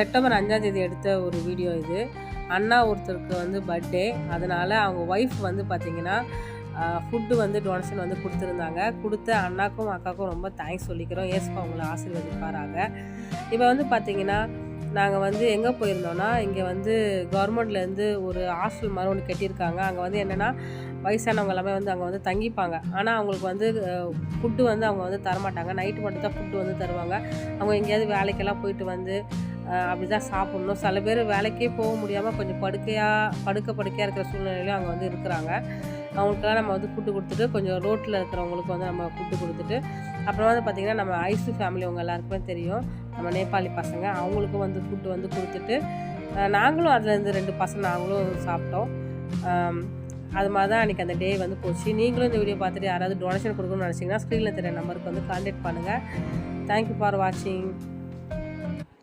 September அஞ்சாம் தேதி எடுத்த ஒரு வீடியோ இது. அண்ணா ஒருத்தருக்கு வந்து பர்த்டே அதனால் அவங்க ஒய்ஃப் வந்து பார்த்திங்கன்னா ஃபுட்டு வந்து டொனேஷன் வந்து கொடுத்துருந்தாங்க. கொடுத்த அண்ணாக்கும் அக்காவுக்கும் ரொம்ப தேங்க்ஸ் சொல்லிக்கிறோம். ஏசுப்பா அவங்கள ஆசீர்வதிப்பாராங்க இப்போ வந்து பார்த்திங்கன்னா நாங்கள் வந்து எங்கே போயிருந்தோன்னா இங்கே வந்து கவர்மெண்ட்லேருந்து ஒரு ஹாஸ்டல் மாதிரி ஒன்று கட்டியிருக்காங்க. அங்கே வந்து என்னென்னா வயசானவங்க எல்லாமே வந்து அங்கே வந்து தங்கிப்பாங்க. ஆனால் அவங்களுக்கு வந்து ஃபுட்டு வந்து அவங்க வந்து தரமாட்டாங்க. நைட்டு மட்டும் தான் ஃபுட்டு வந்து தருவாங்க. அவங்க எங்கேயாவது வேலைக்கெல்லாம் போயிட்டு வந்து அப்படி தான் சாப்பிட்ணும். சில பேர் வேலைக்கே போக முடியாமல் கொஞ்சம் படுக்கையாக படுக்க படுக்கையாக இருக்கிற சூழ்நிலையிலும் அங்கே வந்து இருக்கிறாங்க. அவங்களுக்கெல்லாம் நம்ம வந்து ஃபுட்டு கொடுத்துட்டு கொஞ்சம் ரோட்டில் இருக்கிறவங்களுக்கு வந்து நம்ம ஃபுட்டு கொடுத்துட்டு அப்புறம் வந்து பார்த்திங்கன்னா நம்ம ஐசு ஃபேமிலி அவங்க எல்லாருக்குமே தெரியும். நம்ம நேபாளி பசங்க அவங்களுக்கும் வந்து ஃபுட்டு வந்து கொடுத்துட்டு நாங்களும் அதுலேருந்து ரெண்டு பசங்க நாங்களும் சாப்பிட்டோம். அது மாதிரி தான் அன்றைக்கி அந்த டே வந்து போச்சு. நீங்களும் இந்த வீடியோ பார்த்துட்டு யாராவது டொனேஷன் கொடுக்கணும்னு நினச்சிங்கன்னா ஸ்க்ரீனில் தெரிய நம்பருக்கு வந்து கான்டாக்ட் பண்ணுங்கள் தேங்க்யூ ஃபார் வாட்சிங்